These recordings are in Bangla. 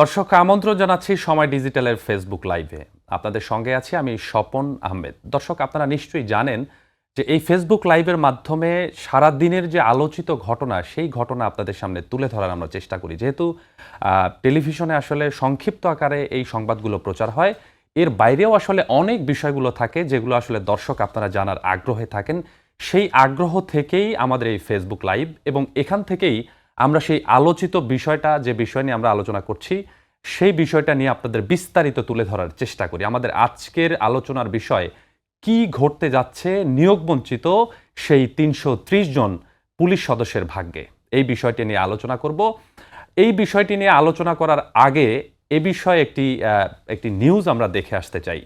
দর্শক আমন্ত্রণ জানাচ্ছি সময় ডিজিটালের ফেসবুক লাইভে আপনাদের সঙ্গে আছি আমি স্বপন আহমেদ। দর্শক, আপনারা নিশ্চয়ই জানেন যে এই ফেসবুক লাইভের মাধ্যমে সারা দিনের যে আলোচিত ঘটনা, সেই ঘটনা আপনাদের সামনে তুলে ধরার আমরা চেষ্টা করি। যেহেতু টেলিভিশনে আসলে সংক্ষিপ্ত আকারে এই সংবাদগুলো প্রচার হয়, এর বাইরেও আসলে অনেক বিষয়গুলো থাকে যেগুলো আসলে দর্শক আপনারা জানার আগ্রহে থাকেন। সেই আগ্রহ থেকেই আমাদের এই ফেসবুক লাইভ এবং এখান থেকেই আমরা সেই আলোচিত বিষয়টা, যে বিষয় নিয়ে আমরা আলোচনা করছি, সেই বিষয়টা নিয়ে আপনাদের বিস্তারিত তুলে ধরার চেষ্টা করি। আমাদের আজকের আলোচনার বিষয়, কি ঘটতে যাচ্ছে নিয়োগবঞ্চিত সেই তিনশো ত্রিশ জন পুলিশ সদস্যের ভাগ্যে? এই বিষয়টি নিয়ে আলোচনা করব। এই বিষয়টি নিয়ে আলোচনা করার আগে এ বিষয়ে একটি একটি নিউজ আমরা দেখে আসতে চাই।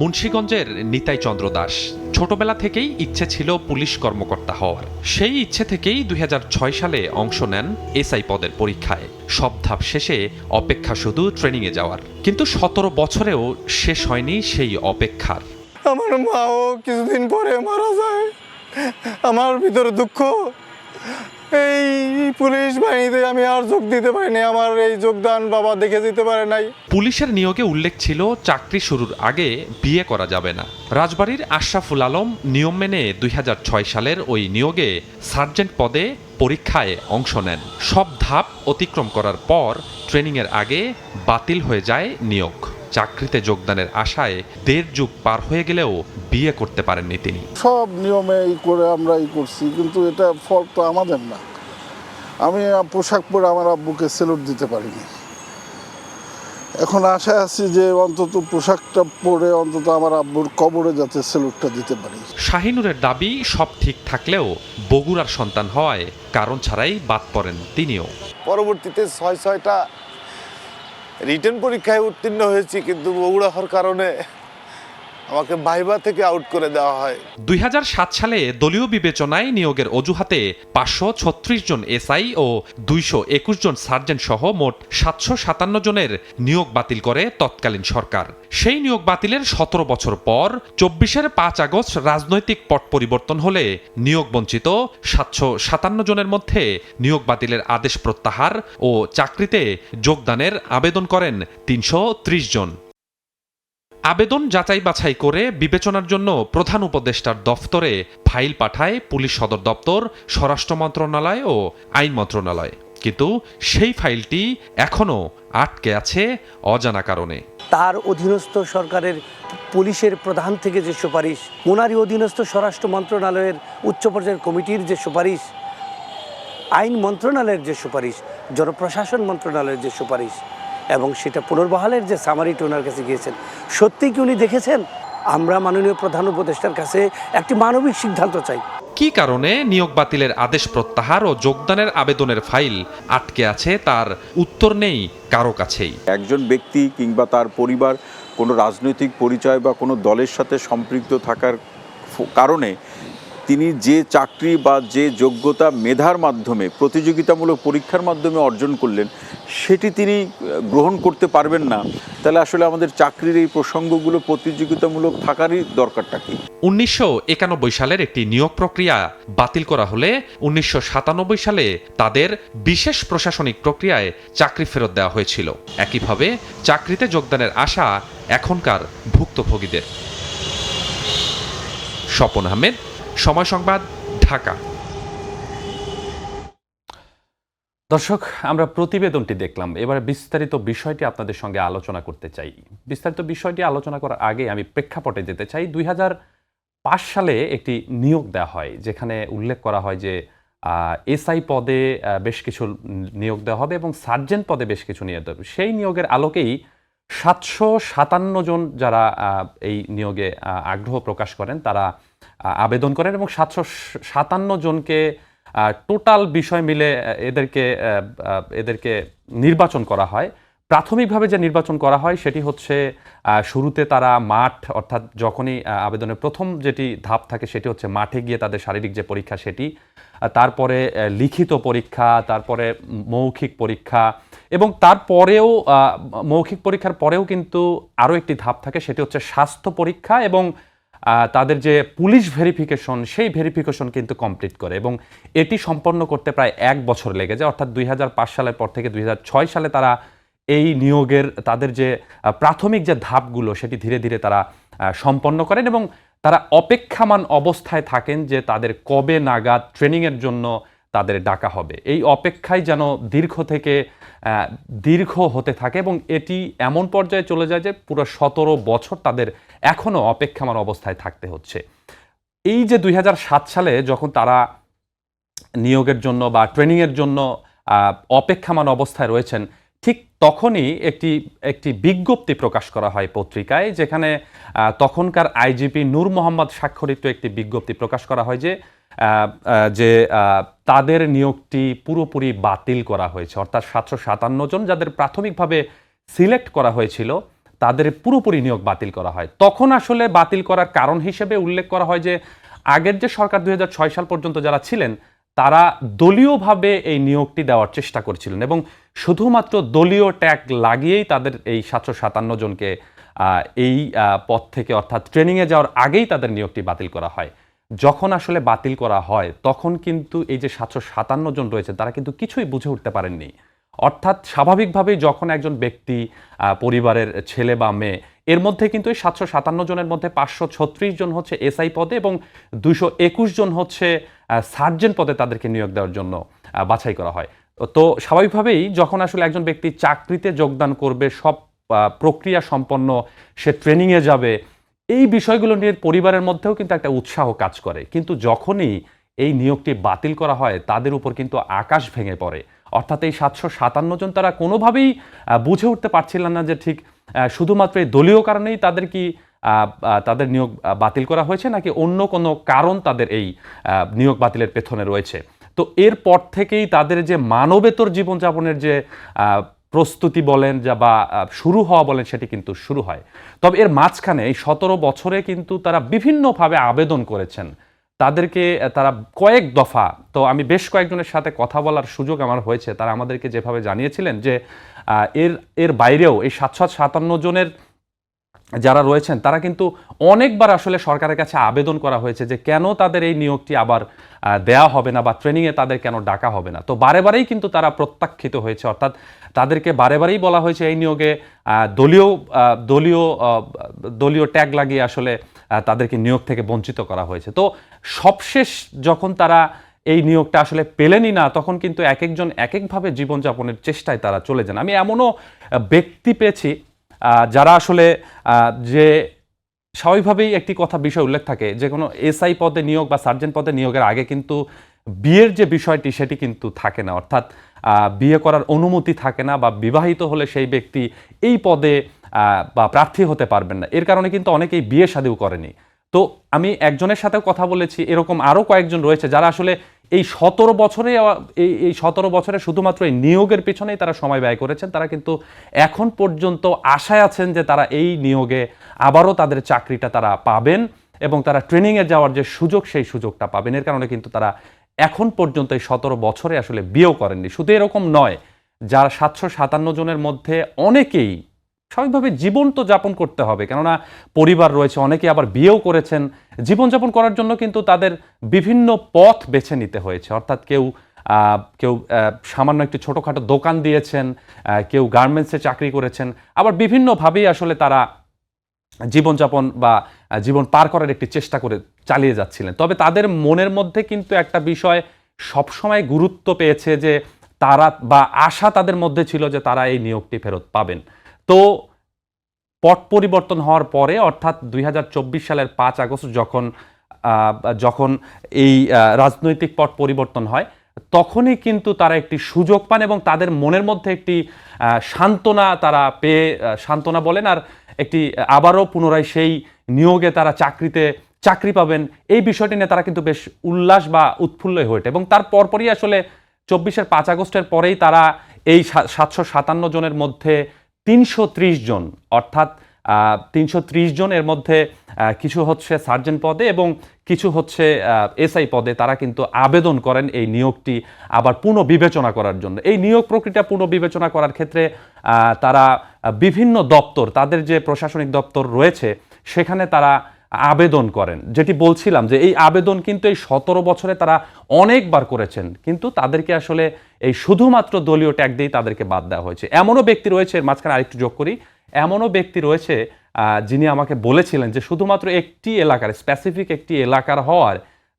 মুন্সীগঞ্জের নিতাই চন্দ্র দাস। ছোটবেলা থেকেই ইচ্ছে ছিল পুলিশ কর্মকর্তা হওয়ার। সেই ইচ্ছে থেকেই দু হাজার ছয় সালে অংশ নেন এসআই পদের পরীক্ষায়। সব ধাপ শেষে অপেক্ষা শুধু ট্রেনিংয়ে যাওয়ার। কিন্তু সতেরো বছরেও শেষ হয়নি সেই অপেক্ষার। আমার মাও কিছুদিন পরে মারা যায়। আমার ভিতরে দুঃখ। এই পুলিশ বাহিনীতে আমি আর যোগ দিতে পারিনি, আমার এই যোগদান বাবা দেখে যেতে পারে নাই। পুলিশের নিয়োগে উল্লেখ ছিল, চাকরি শুরুর আগে বিয়ে করা যাবে না। রাজবাড়ির আশরাফুল আলম নিয়ম মেনে দুই হাজার ছয় সালের ওই নিয়োগে সার্জেন্ট পদে পরীক্ষায় অংশ নেন। সব ধাপ অতিক্রম করার পর ট্রেনিংয়ের আগে বাতিল হয়ে যায় নিয়োগ। চাকরিতে যোগদানের আশায় দেড় যুগ পার হয়ে গেলেও বিয়ে করতে পারেননি তিনি। সব নিয়মে ই করে আমরা ই করছি কিন্তু এটা ফল তো আমাদের না। আমি পোশাক পরে আমার আব্বুকে সেলুট দিতে পারিনি। এখন আশায় আছি যে অন্তত পোশাকটা পরে অন্তত আমার আব্বুর কবরে যাতে সেলুটটা দিতে পারি। শাহিনুরের দাবি সব ঠিক থাকলেও বগুড়ার সন্তান হওয়ায় কারণ ছাড়াই বাদ পড়েন তিনিও। পরবর্তীতে ছয় ছয়টা রিটেন পরীক্ষায় উত্তীর্ণ হয়েছি কিন্তু বগুড়া হওয়ার কারণে আমাকে ভাইবা থেকে আউট করে দেওয়া হয়। দুই হাজার সাত সালে দলীয় বিবেচনায় নিয়োগের অজুহাতে পাঁচশো ছত্রিশ জন এসআই ও দুইশো একুশ জন সার্জেন্ট সহ মোট সাতশো সাতান্ন জনের নিয়োগ বাতিল করে তৎকালীন সরকার। সেই নিয়োগ বাতিলের সতেরো বছর পর চব্বিশের পাঁচ আগস্ট রাজনৈতিক পট পরিবর্তন হলে নিয়োগ বঞ্চিত সাতশো সাতান্ন জনের মধ্যে নিয়োগ বাতিলের আদেশ প্রত্যাহার ও চাকরিতে যোগদানের আবেদন করেন তিনশো ত্রিশ জন। আবেদন যাচাই বাছাই করে বিবেচনার জন্য প্রধান উপদেষ্টার দফতরে ফাইল পাঠায় পুলিশ সদর দপ্তর, স্বরাষ্ট্র মন্ত্রণালয় ও আইন মন্ত্রণালয়। কিন্তু সেই ফাইলটি এখনও আটকে আছে অজানা কারণে। তার অধীনস্থ সরকারের পুলিশের প্রধান থেকে যে সুপারিশ ওনারই অধীনস্থ স্বরাষ্ট্র মন্ত্রণালয়ের উচ্চ পর্যায়ের কমিটির যে সুপারিশ, আইন মন্ত্রণালয়ের যে সুপারিশ, জনপ্রশাসন মন্ত্রণালয়ের যে সুপারিশ এবং সেটা পুনর্বহালের যে সামারিটি ওনার কাছে গিয়েছেন সত্যি কি উনি দেখেছেন? আমরা মাননীয় প্রধান উপদেষ্টার কাছে একটি মানবিক সিদ্ধান্ত চাই। কি কারণে নিয়োগ বাতিলের আদেশ প্রত্যাহার ও যোগদানের আবেদনের ফাইল আটকে আছে তার উত্তর নেই কারও কাছেই? একজন ব্যক্তি কিংবা তার পরিবার কোনো রাজনৈতিক পরিচয় বা কোনো দলের সাথে সম্পৃক্ত থাকার কারণে তিনি যে চাকরি বা যে যোগ্যতা মেধার মাধ্যমে, প্রতিযোগিতামূলক পরীক্ষার মাধ্যমে অর্জন করলেন, সেটি তিনি গ্রহণ করতে পারবেন না। তাহলে আসলে আমাদের চাকরির এই প্রসঙ্গগুলো প্রতিযোগিতামূলক থাকারই দরকারটা কী? উনিশশো সালের একটি নিয়োগ প্রক্রিয়া বাতিল করা হলে উনিশশো সাতানব্বই সালে তাদের বিশেষ প্রশাসনিক প্রক্রিয়ায় চাকরি ফেরত দেওয়া হয়েছিল। একইভাবে চাকরিতে যোগদানের আশা এখনকার ভুক্তভোগীদের। স্বপন আহমেদ সময় সংবাদ, ঢাকা। দর্শক, আমরা প্রতিবেদনটি দেখলাম। এবারে বিস্তারিত বিষয়টি আপনাদের সঙ্গে আলোচনা করতে চাই। বিস্তারিত বিষয়টি আলোচনা করার আগে আমি প্রেক্ষাপটে যেতে চাই। দুই সালে একটি নিয়োগ দেওয়া হয়, যেখানে উল্লেখ করা হয় যে এসআই পদে বেশ কিছু নিয়োগ দেওয়া হবে এবং সার্জেন্ট পদে বেশ কিছু নিয়োগ দেওয়া হবে। সেই নিয়োগের আলোকেই সাতশো সাতান্ন জন যারা এই নিয়োগে আগ্রহ প্রকাশ করেন, তারা আবেদন করেন এবং সাতশো সাতান্ন জনকে টোটাল বিষয় মিলে এদেরকে এদেরকে নির্বাচন করা হয়। প্রাথমিকভাবে যে নির্বাচন করা হয় সেটি হচ্ছে শুরুতে তারা মাঠ, অর্থাৎ যখনই আবেদনের প্রথম যেটি ধাপ থাকে সেটি হচ্ছে মাঠে গিয়ে তাদের শারীরিক যে পরীক্ষা সেটি তারপরে লিখিত পরীক্ষা, তারপরে মৌখিক পরীক্ষা এবং তারপরেও মৌখিক পরীক্ষার পরেও কিন্তু আরও একটি ধাপ থাকে, সেটি হচ্ছে স্বাস্থ্য পরীক্ষা এবং তাদের যে পুলিশ ভেরিফিকেশন, সেই ভেরিফিকেশন কিন্তু কমপ্লিট করে এবং এটি সম্পন্ন করতে প্রায় এক বছর লেগে যায় অর্থাৎ দুই হাজার পাঁচ সালের পর থেকে দুই হাজার ছয় সালে তারা এই নিয়োগের, তাদের যে প্রাথমিক যে ধাপগুলো, সেটি ধীরে ধীরে তারা সম্পন্ন করেন এবং তারা অপেক্ষামান অবস্থায় থাকেন যে তাদের কবে নাগাদ ট্রেনিংয়ের জন্য তাদের ডাকা হবে। এই অপেক্ষায় যেন দীর্ঘ থেকে দীর্ঘ হতে থাকে এবং এটি এমন পর্যায়ে চলে যায় যে পুরো সতেরো বছর তাদের এখনও অপেক্ষামার অবস্থায় থাকতে হচ্ছে। এই যে দুই হাজার সাত সালে যখন তারা নিয়োগের জন্য বা ট্রেনিংয়ের জন্য অপেক্ষামান অবস্থায় রয়েছেন ঠিক তখনই একটি একটি বিজ্ঞপ্তি প্রকাশ করা হয় পত্রিকায়, যেখানে তখনকার আইজিপি নূর মোহাম্মদ স্বাক্ষরিত একটি বিজ্ঞপ্তি প্রকাশ করা হয় যে যে তাদের নিয়োগটি পুরোপুরি বাতিল করা হয়েছে। অর্থাৎ সাতশো সাতান্ন জন যাদের প্রাথমিকভাবে সিলেক্ট করা হয়েছিল, তাদের পুরোপুরি নিয়োগ বাতিল করা হয়। তখন আসলে বাতিল করার কারণ হিসেবে উল্লেখ করা হয় যে, আগের যে সরকার দু হাজার ছয় সাল পর্যন্ত যারা ছিলেন তারা দলীয়ভাবে এই নিয়োগটি দেওয়ার চেষ্টা করছিলেন এবং শুধুমাত্র দলীয় ট্যাগ লাগিয়েই তাদের এই সাতশো সাতান্ন জনকে এই পদ থেকে অর্থাৎ ট্রেনিংয়ে যাওয়ার আগেই তাদের নিয়োগটি বাতিল করা হয়। যখন আসলে বাতিল করা হয়, তখন কিন্তু এই যে সাতশো সাতান্ন জন রয়েছে তারা কিন্তু কিছুই বুঝে উঠতে পারেননি। অর্থাৎ স্বাভাবিকভাবেই যখন একজন ব্যক্তি পরিবারের ছেলে বা মেয়ে, এর মধ্যে কিন্তু এই সাতশো সাতান্ন জনের মধ্যে পাঁচশো ছত্রিশ জন হচ্ছে এসআই পদে এবং দুশো একুশ জন হচ্ছে সার্জেন্ট পদে তাদেরকে নিয়োগ দেওয়ার জন্য বাছাই করা হয়। তো স্বাভাবিকভাবেই যখন আসলে একজন ব্যক্তি চাকরিতে যোগদান করবে, সব প্রক্রিয়া সম্পন্ন, সে ট্রেনিংয়ে যাবে, এই বিষয়গুলো নিয়ে পরিবারের মধ্যেও কিন্তু একটা উৎসাহ কাজ করে। কিন্তু যখনই এই নিয়োগটি বাতিল করা হয়, তাদের উপর কিন্তু আকাশ ভেঙে পড়ে। অর্থাৎ এই সাতশো সাতান্ন জন তারা কোনোভাবেই বুঝে উঠতে পারছিলেন না যে ঠিক শুধুমাত্র এই দলীয় কারণেই তাদের কি তাদের নিয়োগ বাতিল করা হয়েছে নাকি অন্য কোনো কারণ তাদের এই নিয়োগ বাতিলের পেছনে রয়েছে? তো এরপর থেকেই তাদের যে মানবেতর জীবনযাপনের যে প্রস্তুতি বলেন যা বা শুরু হওয়া বলেন সেটি কিন্তু শুরু হয়। তবে এর মাঝখানে এই সতেরো বছরে কিন্তু তারা বিভিন্নভাবে আবেদন করেছেন। তাদেরকে তারা কয়েক দফা, তো আমি বেশ কয়েকজনের সাথে কথা বলার সুযোগ আমার হয়েছে। তারা আমাদেরকে যেভাবে জানিয়েছিলেন যে এর এর বাইরেও এই সাতশো সাতান্ন জনের যারা রয়েছেন, তারা কিন্তু অনেকবার আসলে সরকারের কাছে আবেদন করা হয়েছে যে কেন তাদের এই নিয়োগটি আবার দেয়া হবে না বা ট্রেনিংয়ে তাদের কেন ডাকা হবে না। তো বারে বারেই কিন্তু তারা প্রত্যাখ্যিত হয়েছে, অর্থাৎ তাদেরকে বারে বারেই বলা হয়েছে এই নিয়োগে দলীয় দলীয় দলীয় ট্যাগ লাগিয়ে আসলে তাদেরকে নিয়োগ থেকে বঞ্চিত করা হয়েছে। তো সবশেষ যখন তারা এই নিয়োগটা আসলে পেলেনই না, তখন কিন্তু এক একজন এক একভাবে জীবনযাপনের চেষ্টায় তারা চলে যান। আমি এমনও ব্যক্তি পেয়েছি যারা আসলে যে স্বাভাবিকভাবেই একটি কথা, বিষয় উল্লেখ থাকে, যে কোনো এসআই পদে নিয়োগ বা সার্জেন্ট পদে নিয়োগের আগে কিন্তু বিয়ের যে বিষয়টি, সেটি কিন্তু থাকে না। অর্থাৎ বিয়ে করার অনুমতি থাকে না বা বিবাহিত হলে সেই ব্যক্তি এই পদে বা প্রার্থী হতে পারবেন না। এর কারণে কিন্তু অনেকেই বিয়ে শাদিও করেনি। তো আমি একজনের সাথেও কথা বলেছি, এরকম আরও কয়েকজন রয়েছে যারা আসলে এই সতেরো বছরে এই এই সতেরো বছরে শুধুমাত্র এই নিয়োগের পিছনেই তারা সময় ব্যয় করেছেন। তারা কিন্তু এখন পর্যন্ত আশায় আছেন যে তারা এই নিয়োগে আবারও তাদের চাকরিটা তারা পাবেন এবং তারা ট্রেনিংয়ে যাওয়ার যে সুযোগ, সেই সুযোগটা পাবেন। এর কারণে কিন্তু তারা এখন পর্যন্ত এই সতেরো বছরে আসলে বিয়েও করেননি। শুধু এরকম নয়, যারা সাতশো সাতান্ন জনের মধ্যে অনেকেই স্বাভাবিকভাবে জীবন তো যাপন করতে হবে। কেননা পরিবার রয়েছে, অনেকে আবার বিয়েও করেছেন। জীবনযাপন করার জন্য কিন্তু তাদের বিভিন্ন পথ বেছে নিতে হয়েছে। অর্থাৎ কেউ কেউ সামান্য একটি ছোটোখাটো দোকান দিয়েছেন কেউ গার্মেন্টসে চাকরি করেছেন। আবার বিভিন্নভাবেই আসলে তারা জীবনযাপন বা জীবন পার করার একটি চেষ্টা করে চালিয়ে যাচ্ছিলেন। তবে তাদের মনের মধ্যে কিন্তু একটা বিষয় সবসময় গুরুত্ব পেয়েছে যে, তারা বা আশা তাদের মধ্যে ছিল যে, তারা এই নিয়োগটি ফেরত পাবেন। তো পট পরিবর্তন হওয়ার পরে, অর্থাৎ দুই হাজার চব্বিশ সালের পাঁচ আগস্ট যখন যখন এই রাজনৈতিক পট পরিবর্তন হয়, তখনই কিন্তু তারা একটি সুযোগ পান এবং তাদের মনের মধ্যে একটি সান্ত্বনা তারা পেয়ে সান্ত্বনা বলেন আর একটি আবারও পুনরায় সেই নিয়োগে তারা চাকরিতে চাকরি পাবেন। এই বিষয়টি নিয়ে তারা কিন্তু বেশ উল্লাস বা উৎফুল্ল হয়ে ওঠে এবং তার পরপরই আসলে চব্বিশের পাঁচ আগস্টের পরেই তারা এই সাতশো সাতান্ন জনের মধ্যে তিনশো ত্রিশ জন, অর্থাৎ তিনশো ত্রিশ জন এর মধ্যে কিছু হচ্ছে সার্জেন্ট পদে এবং কিছু হচ্ছে এসআই পদে তারা কিন্তু আবেদন করেন এই নিয়োগটি আবার পুনঃবিবেচনা করার জন্য। এই নিয়োগ প্রক্রিয়া পুনঃবিবেচনা করার ক্ষেত্রে তারা বিভিন্ন দপ্তর, তাদের যে প্রশাসনিক দপ্তর রয়েছে, সেখানে তারা আবেদন করেন। যেটি বলছিলাম যে এই আবেদন কিন্তু এই সতেরো বছরে তারা অনেকবার করেছেন, কিন্তু তাদেরকে আসলে এই শুধুমাত্র দলীয় ট্যাগ দিয়েই তাদেরকে বাদ দেওয়া হয়েছে। এমনও ব্যক্তি রয়েছে মাঝখানে আরেকটু যোগ করি, এমনও ব্যক্তি রয়েছে যিনি আমাকে বলেছিলেন যে শুধুমাত্র একটি এলাকার স্পেসিফিক একটি এলাকার হওয়ার,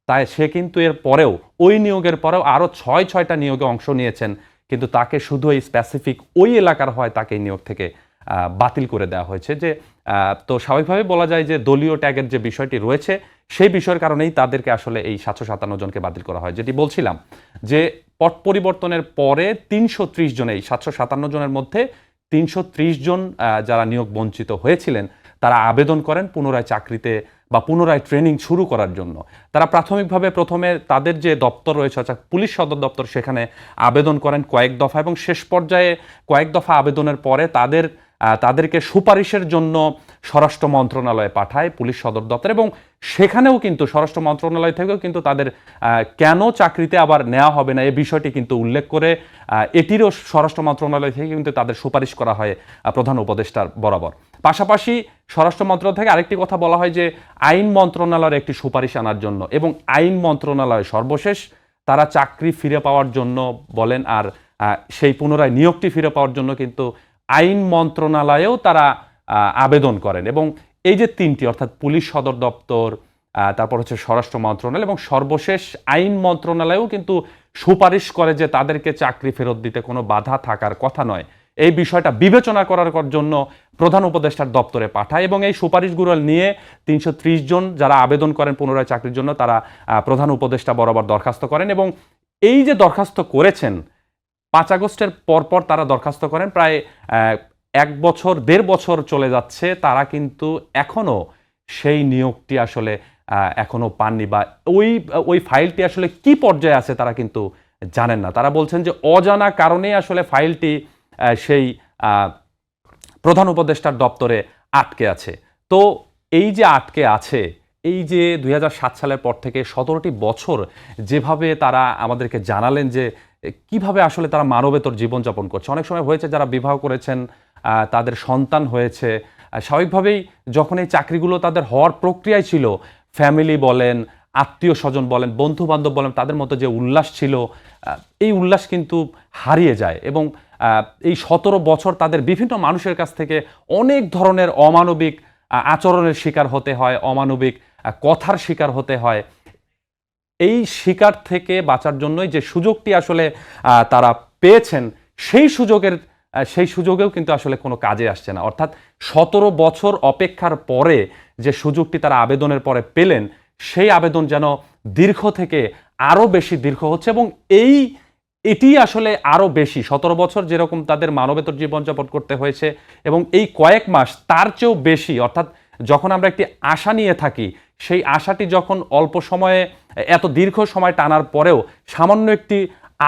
তাই সে কিন্তু এর পরেও, ওই নিয়োগের পরেও আরও ছয় ছয়টা নিয়োগে অংশ নিয়েছেন, কিন্তু তাকে শুধু এই স্পেসিফিক ওই এলাকার হয় তাকে নিয়োগ থেকে বাতিল করে দেওয়া হয়েছে যে তো স্বাভাবিকভাবে বলা যায় যে দলীয় ট্যাগের যে বিষয়টি রয়েছে, সেই বিষয়ের কারণেই তাদেরকে আসলে এই সাতশো সাতান্ন জনকে বাতিল করা হয়। যেটি বলছিলাম যে পট পরিবর্তনের পরে তিনশো ত্রিশ জন, এই সাতশো সাতান্ন জনের মধ্যে তিনশো ত্রিশ জন যারা নিয়োগ বঞ্চিত হয়েছিলেন, তারা আবেদন করেন পুনরায় চাকরিতে বা পুনরায় ট্রেনিং শুরু করার জন্য। তারা প্রাথমিকভাবে প্রথমে তাদের যে দপ্তর রয়েছে, অর্থাৎ পুলিশ সদর দপ্তর, সেখানে আবেদন করেন কয়েক দফা এবং শেষ পর্যায়ে কয়েক দফা আবেদনের পরে তাদের তাদেরকে সুপারিশের জন্য স্বরাষ্ট্র মন্ত্রণালয়ে পাঠায় পুলিশ সদর দপ্তর এবং সেখানেও কিন্তু স্বরাষ্ট্র মন্ত্রণালয় থেকেও কিন্তু তাদের কেন চাকরিতে আবার নেওয়া হবে না এই বিষয়টি কিন্তু উল্লেখ করে এটিরও স্বরাষ্ট্র মন্ত্রণালয় থেকে কিন্তু তাদের সুপারিশ করা হয় প্রধান উপদেষ্টার বরাবর। পাশাপাশি স্বরাষ্ট্র মন্ত্রণালয় থেকে আরেকটি কথা বলা হয় যে, আইন মন্ত্রণালয়ের একটি সুপারিশ আনার জন্য এবং আইন মন্ত্রণালয় সর্বশেষ তারা চাকরি ফিরে পাওয়ার জন্য বলেন আর সেই পুনরায় নিয়োগটি ফিরে পাওয়ার জন্য কিন্তু আইন মন্ত্রণালয়েও তারা আবেদন করেন এবং এই যে তিনটি, অর্থাৎ পুলিশ সদর দপ্তর তারপর হচ্ছে স্বরাষ্ট্র মন্ত্রণালয় এবং সর্বশেষ আইন মন্ত্রণালয়েও কিন্তু সুপারিশ করে যে তাদেরকে চাকরি ফেরত দিতে কোনো বাধা থাকার কথা নয়। এই বিষয়টা বিবেচনা করার জন্য প্রধান উপদেষ্টার দপ্তরে পাঠায় এবং এই সুপারিশগুলো নিয়ে তিনশো ত্রিশ জন যারা আবেদন করেন পুনরায় চাকরির জন্য তারা প্রধান উপদেষ্টা বরাবর দরখাস্ত করেন এবং এই যে দরখাস্ত করেছেন পাঁচ আগস্টের পরপর তারা দরখাস্ত করেন। প্রায় এক বছর দেড় বছর চলে যাচ্ছে। তারা কিন্তু এখনও সেই নিয়োগটি আসলে আহ, এখনও পাননি বা ওই ওই ফাইলটি আসলে কি পর্যায়ে আছে তারা কিন্তু জানেন না। তারা বলছেন যে অজানা কারণে আসলে ফাইলটি সেই প্রধান উপদেষ্টার দপ্তরে আটকে আছে। তো এই যে আটকে আছে এই যে দু হাজার সাত সালের পর থেকে সতেরোটি বছর যেভাবে তারা আমাদেরকে জানালেন যে কীভাবে আসলে তারা মানবেতর জীবনযাপন করছে? অনেক সময় হয়েছে যারা বিবাহ করেছেন তাদের সন্তান হয়েছে স্বাভাবিকভাবেই যখন এই চাকরিগুলো তাদের হওয়ার প্রক্রিয়ায় ছিল ফ্যামিলি বলেন, আত্মীয় স্বজন বলেন বন্ধু বান্ধব বলেন, তাদের মতো যে উল্লাস ছিল এই উল্লাস কিন্তু হারিয়ে যায় এবং এই সতেরো বছর তাদের বিভিন্ন মানুষের কাছ থেকে অনেক ধরনের অমানবিক আচরণের শিকার হতে হয়, অমানবিক কথার শিকার হতে হয়। এই শিকার থেকে বাঁচার জন্যই যে সুযোগটি আসলে তারা পেয়েছেন, সেই সুযোগের সেই সুযোগেও কিন্তু আসলে কোনো কাজে আসছে না। অর্থাৎ সতেরো বছর অপেক্ষার পরে যে সুযোগটি তারা আবেদনের পরে পেলেন, সেই আবেদন যেন দীর্ঘ থেকে আরও বেশি দীর্ঘ হচ্ছে এবং এই, এটি আসলে আরও বেশি। সতেরো বছর যেরকম তাদের মানবেতর জীবনযাপন করতে হয়েছে এবং এই কয়েক মাস তার চেয়েও বেশি। অর্থাৎ যখন আমরা একটি আশা নিয়ে থাকি সেই আশাটি যখন অল্প সময়ে, এত দীর্ঘ সময় টানার পরেও সামান্য একটি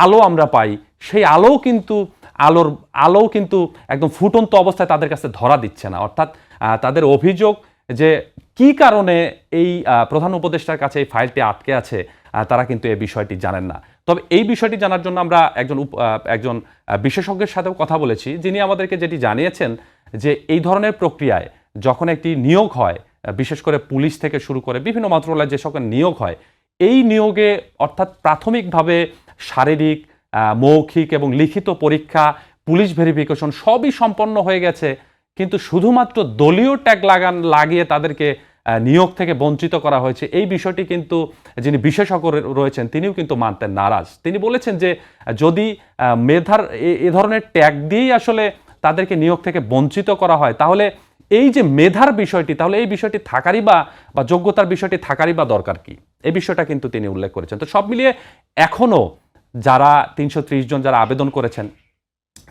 আলো আমরা পাই, সেই আলোও কিন্তু আলোর, আলোও কিন্তু একদম ফুটন্ত অবস্থায় তাদের কাছে ধরা দিচ্ছে না। অর্থাৎ তাদের অভিযোগ যে কি কারণে এই প্রধান উপদেষ্টার কাছে এই ফাইলটি আটকে আছে তারা কিন্তু এই বিষয়টি জানেন না। তবে এই বিষয়টি জানার জন্য আমরা একজন একজন বিশেষজ্ঞের সাথেও কথা বলেছি, যিনি আমাদেরকে যেটি জানিয়েছেন যে এই ধরনের প্রক্রিয়ায় যখন একটি নিয়োগ হয় বিশেষ করে পুলিশ থেকে শুরু করে বিভিন্ন মন্ত্রণালয়ে যে সকল নিয়োগ হয়, এই নিয়োগে অর্থাৎ প্রাথমিকভাবে শারীরিক মৌখিক এবং লিখিত পরীক্ষা, পুলিশ ভেরিফিকেশন সবই সম্পন্ন হয়ে গেছে। কিন্তু শুধুমাত্র দলীয় ট্যাগ লাগান, লাগিয়ে তাদেরকে নিয়োগ থেকে বঞ্চিত করা হয়েছে, এই বিষয়টি কিন্তু যিনি বিশেষজ্ঞ রয়েছেন তিনিও কিন্তু মানতেন নারাজ। তিনি বলেছেন যে যদি মেধার এ ধরনের ট্যাগ দিয়েই আসলে তাদেরকে নিয়োগ থেকে বঞ্চিত করা হয়, তাহলে এই যে মেধার বিষয়টি, তাহলে এই বিষয়টি থাকারই বা বা যোগ্যতার বিষয়টি থাকারই বা দরকার কি? এই বিষয়টা কিন্তু তিনি উল্লেখ করেছেন। তো সব মিলিয়ে এখনও যারা তিনশো ত্রিশ জন যারা আবেদন করেছেন,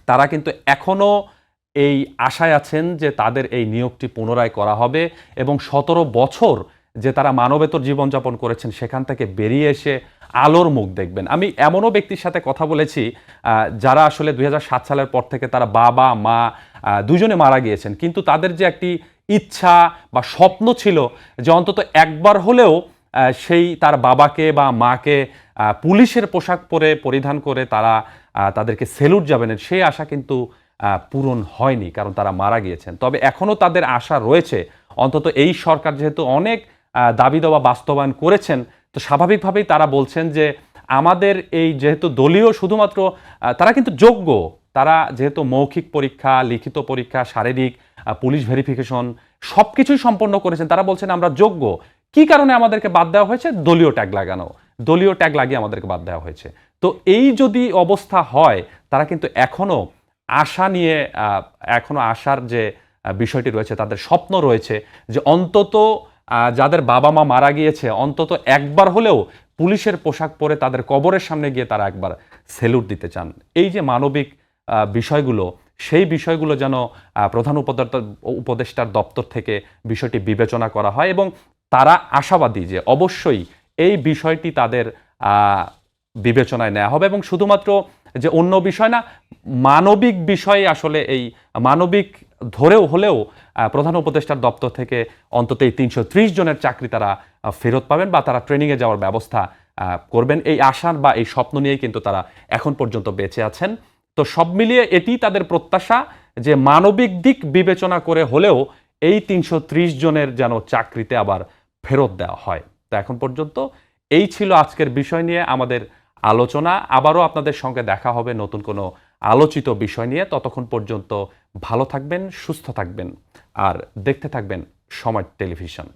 তারা কিন্তু এখনও এই আশায় আছেন যে তাদের এই নিয়োগটি পুনরায় করা হবে এবং সতেরো বছর যে তারা মানবেতর জীবনযাপন করেছেন, সেখান থেকে বেরিয়ে এসে আলোর মুখ দেখবেন। আমি এমনও ব্যক্তির সাথে কথা বলেছি যারা আসলে দু হাজার সাত সালের পর থেকে তারা বাবা, মা দুজনে মারা গিয়েছেন। কিন্তু তাদের যে একটি ইচ্ছা বা স্বপ্ন ছিল যে অন্তত একবার হলেও সেই তার বাবাকে বা মাকে পুলিশের পোশাক পরে পরিধান করে তারা তাদেরকে সেলুট যাবেন। সেই আশা কিন্তু পূরণ হয়নি, কারণ তারা মারা গিয়েছেন। তবে এখনও তাদের আশা রয়েছে। অন্তত এই সরকার যেহেতু অনেক দাবি দেওয়া বাস্তবায়ন করেছেন তো স্বাভাবিকভাবেই তারা বলছেন যে আমাদের এই যেহেতু দলীয় শুধুমাত্র তারা কিন্তু যোগ্য। তারা যেহেতু মৌখিক পরীক্ষা লিখিত পরীক্ষা শারীরিক পুলিশ ভেরিফিকেশন সব কিছুই সম্পন্ন করেছেন তারা বলছেন আমরা যোগ্য। কি কারণে আমাদেরকে বাদ দেওয়া হয়েছে? দলীয় ট্যাগ লাগানো। দলীয় ট্যাগ লাগিয়ে আমাদেরকে বাদ দেওয়া হয়েছে। তো এই যদি অবস্থা হয় তারা কিন্তু এখনও আশা নিয়ে আহ, এখনও আশার যে বিষয়টি রয়েছে তাদের স্বপ্ন রয়েছে যে অন্তত যাদের বাবা মা মারা গিয়েছে, অন্তত একবার হলেও পুলিশের পোশাক পরে তাদের কবরের সামনে গিয়ে তারা একবার সেলুট দিতে চান। এই যে মানবিক বিষয়গুলো, সেই বিষয়গুলো যেন প্রধান উপদেষ্টা উপদেষ্টার দপ্তর থেকে বিষয়টি বিবেচনা করা হয় এবং তারা আশাবাদী যে অবশ্যই এই বিষয়টি তাদের বিবেচনায় নেওয়া হবে এবং শুধুমাত্র যে অন্য বিষয় না, মানবিক বিষয়ে আসলে এই মানবিক ধরেও হলেও প্রধান উপদেষ্টার দপ্তর থেকে অন্তত এই তিনশো ত্রিশ জনের চাকরি তারা ফেরত পাবেন বা তারা ট্রেনিংয়ে যাওয়ার ব্যবস্থা করবেন। এই আশার বা এই স্বপ্ন নিয়েই কিন্তু তারা এখন পর্যন্ত বেঁচে আছেন। তো সব মিলিয়ে এটি তাদের প্রত্যাশা যে মানবিক দিক বিবেচনা করে হলেও এই তিনশো ত্রিশ জনের যেন চাকরিতে আবার ফেরত দেওয়া হয়। তো এখন পর্যন্ত এই ছিল আজকের বিষয় নিয়ে আমাদের আলোচনা। আবারও আপনাদের সঙ্গে দেখা হবে নতুন কোনো আলোচিত বিষয় নিয়ে। ততক্ষণ পর্যন্ত ভালো থাকবেন সুস্থ থাকবেন আর দেখতে থাকবেন সময় টেলিভিশন।